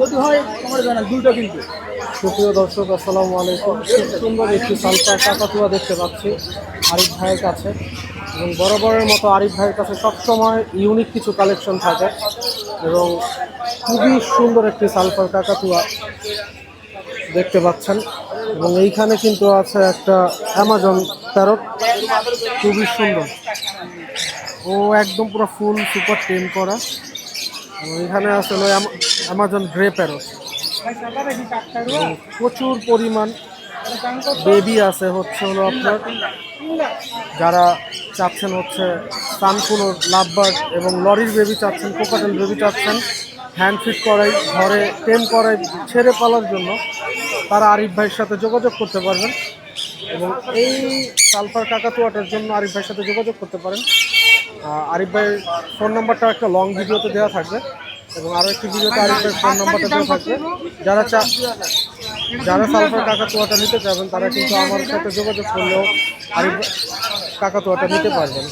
যদি হয় তোমার জানা দুটো কিন্তু। সুপ্রিয় দর্শক, আসসালামু আলাইকুম। সুন্দর একটি সালফার কাকাতুয়া দেখতে পাচ্ছি, আরিফ ভাইয়ের কাছে। এবং বরাবরের মতো আরিফ ভাইয়ের কাছে সবসময় ইউনিক কিছু কালেকশন থাকে। এবং খুবই সুন্দর একটি সালফার কাকাতুয়া দেখতে পাচ্ছেন। এবং এইখানে কিন্তু আছে একটা অ্যামাজন প্যারট খুবই সুন্দর। ও একদম পুরো ফুল সুপার টেম করা। এবং এখানে অ্যামা- অ্যামাজন গ্রে প্যারট প্রচুর পরিমাণ বেবি আছে হচ্ছে হলো আপনার। যারা চাচ্ছেন হচ্ছে সানকুলোর লাভবার্ড এবং লরির বেবি চাচ্ছেন, কোকাটেল বেবি চাচ্ছেন হ্যান্ড ফিট করাই, ঘরে টেম করাই, ছেড়ে পালার জন্য তারা আরিফ ভাইয়ের সাথে যোগাযোগ করতে পারবেন এবং এই সালফার কাকাতুয়াটার জন্য আরিফ ভাইয়ের সাথে যোগাযোগ করতে পারেন। আরিফ ভাইয়ের ফোন নাম্বারটা একটা লং ভিডিওতে দেওয়া থাকবে। এবং আরও একটি ভিডিওতে তারিখের ভাইয়ের ফোন নাম্বারটা দেওয়া থাকবে। যারা চা যারা সালফার কাকাতুয়াটা নিতে চাবেন তারা কিন্তু আমার সাথে যোগাযোগ করলেও আর কাকাতুয়াটা নিতে পারবেন।